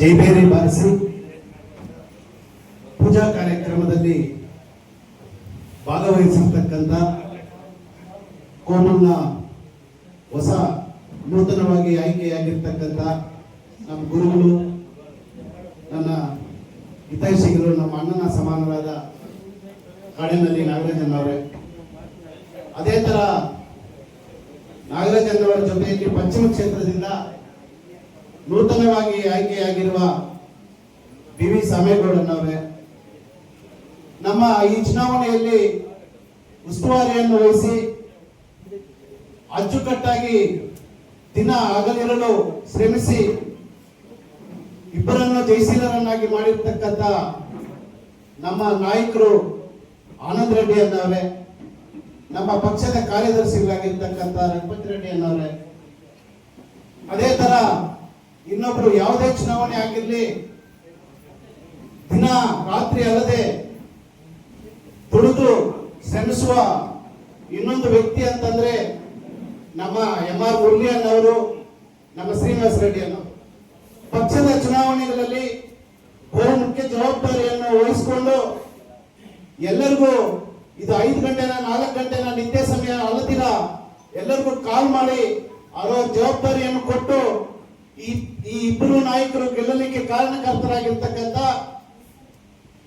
ಜೈಬೇರಿ ಬಾರಿಸಿ ಪೂಜಾ ಕಾರ್ಯಕ್ರಮದಲ್ಲಿ ಭಾಗವಹಿಸಿರ್ತಕ್ಕಂಥ ಕೋಮಲ್ನ ಹೊಸ ನೂತನವಾಗಿ ಆಯ್ಕೆಯಾಗಿರ್ತಕ್ಕಂಥ ನಮ್ಮ ಗುರುಗಳು, ನನ್ನ ಹಿತೈಷಿಗಳು, ನಮ್ಮ ಅಣ್ಣನ ಸಮಾನರಾದ ಕಾಡಿನಲ್ಲಿ ನಾಗರಾಜನ್ ಅವರೇ. ಅದೇ ತರ ನಾಗರಾಜನ್ ಅವರ ಜೊತೆಯಲ್ಲಿ ಪಶ್ಚಿಮ ಕ್ಷೇತ್ರದಿಂದ ನೂತನವಾಗಿ ಆಯ್ಕೆಯಾಗಿರುವ ಬಿ ವಿ ಸಾಮೇಗೌಡನವರೇ ನಮ್ಮ ಈ ಚುನಾವಣೆಯಲ್ಲಿ ಉಸ್ತುವಾರಿಯನ್ನು ವಹಿಸಿ ಅಚ್ಚುಕಟ್ಟಾಗಿ ದಿನ ಹಗಲಿರಲು ಶ್ರಮಿಸಿ ಇಬ್ಬರನ್ನು ಜಯಶೀಲರನ್ನಾಗಿ ಮಾಡಿರ್ತಕ್ಕಂಥ ನಮ್ಮ ನಾಯಕರು ಆನಂದ್ ರೆಡ್ಡಿ ನಮ್ಮ ಪಕ್ಷದ ಕಾರ್ಯದರ್ಶಿಗಳಾಗಿರ್ತಕ್ಕಂಥ ರಘುಪತಿ ರೆಡ್ಡಿ ಅನ್ನವರೇ ಅದೇ ತರ ಇನ್ನೊಬ್ರು ಯಾವುದೇ ಚುನಾವಣೆ ಆಗಿರಲಿ, ದಿನ, ರಾತ್ರಿ ಅಲ್ಲದೆ ದುಡಿದು ಸೆಣಸುವ ಇನ್ನೊಂದು ವ್ಯಕ್ತಿ ಅಂತಂದ್ರೆ ನಮ್ಮ ಎಂ ಆರ್ ಮುರಳಿ ಅನ್ನವರು ನಮ್ಮ ಶ್ರೀನಿವಾಸ ರೆಡ್ಡಿ ಅನ್ನವರು ಪಕ್ಷದ ಚುನಾವಣೆಗಳಲ್ಲಿ ಬಹು ಮುಖ್ಯ ಜವಾಬ್ದಾರಿಯನ್ನು ವಹಿಸಿಕೊಂಡು ಎಲ್ಲರಿಗೂ ಇದು ಐದು ಗಂಟೆನ, ನಾಲ್ಕು ಗಂಟೆನ ನಿದ್ದೆ ಸಮಯ ಅಲ್ಲದಿರ ಎಲ್ಲರಿಗೂ ಕಾಲ್ ಮಾಡಿ ಅವರ ಜವಾಬ್ದಾರಿಯನ್ನು ಕೊಟ್ಟು ಈ ಈ ಇಬ್ಬರು ನಾಯಕರು ಗೆಲ್ಲಲಿಕ್ಕೆ ಕಾರಣಕರ್ತರಾಗಿರ್ತಕ್ಕಂಥ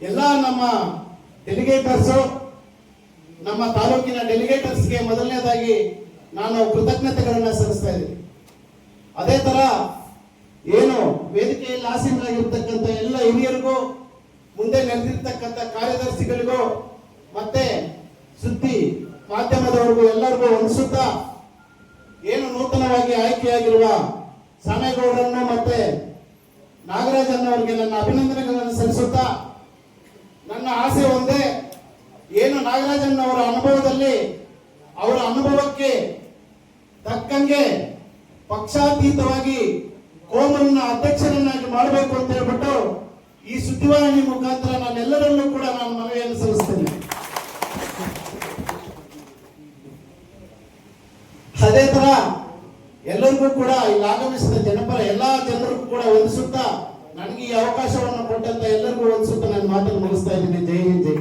ಎಲ್ಲ ನಮ್ಮ ಡೆಲಿಗೇಟರ್ಸು ನಮ್ಮ ತಾಲೂಕಿನ ಡೆಲಿಗೇಟರ್ಸ್ಗೆ ಮೊದಲನೇದಾಗಿ ನಾನು ಕೃತಜ್ಞತೆಗಳನ್ನು ಸಲ್ಲಿಸ್ತಾ ಇದ್ದೀನಿ. ಅದೇ ತರ ಏನು ವೇದಿಕೆಯಲ್ಲಿ ಆಸೀನರಾಗಿರ್ತಕ್ಕಂಥ ಎಲ್ಲ ಹಿರಿಯರಿಗೂ, ಮುಂದೆ ನೆಲೆದಿರ್ತಕ್ಕಂಥ ಕಾರ್ಯದರ್ಶಿಗಳಿಗೂ, ಮತ್ತೆ ಸುದ್ದಿ ಮಾಧ್ಯಮದವರಿಗೂ ಎಲ್ಲರಿಗೂ ಅನಿಸುತ್ತಾ, ಏನು ನೂತನವಾಗಿ ಆಯ್ಕೆಯಾಗಿರುವ ಸಾಮೇಗೌಡರನ್ನು ಮತ್ತೆ ನಾಗರಾಜನ್ ಅವರಿಗೆ ನನ್ನ ಅಭಿನಂದನೆಗಳನ್ನು ಸಲ್ಲಿಸುತ್ತಾ ನನ್ನ ಆಸೆ ಒಂದೇ, ಏನು ನಾಗರಾಜನ್ ಅವರ ಅನುಭವದಲ್ಲಿ ಅವರ ಅನುಭವಕ್ಕೆ ತಕ್ಕಂಗೆ ಪಕ್ಷಾತೀತವಾಗಿ ಕೋಮಲ್ನ ಅಧ್ಯಕ್ಷರನ್ನಾಗಿ ಮಾಡಬೇಕು ಅಂತ ಹೇಳ್ಬಿಟ್ಟು ಈ ಸುದ್ದಿವಾಹಿನಿ ಮುಖಾಂತರ ನಾನೆಲ್ಲರಲ್ಲೂ ಕೂಡ ನಾನು ಮನವಿಯನ್ನು ಸಲ್ಲಿಸ್ತೇನೆ. ಅದೇ ತರ ಎಲ್ಲರಿಗೂ ಕೂಡ ಇಲ್ಲಿ ಆಗಮಿಸಿದ ಜನಪರ ಎಲ್ಲಾ ಜನರಿಗೂ ಕೂಡ ವಂದಿಸುತ್ತಾ ನನಗೆ ಈ ಅವಕಾಶವನ್ನು ಕೊಟ್ಟಂತ ಎಲ್ಲರಿಗೂ ವಂದಿಸುತ್ತಾ ನಾನು ಮಾತನ್ನು ಮುಗಿಸ್ತಾ ಇದ್ದೀನಿ ಜೈ ಹಿಂದ್, ಜೈ.